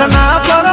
શંખના પર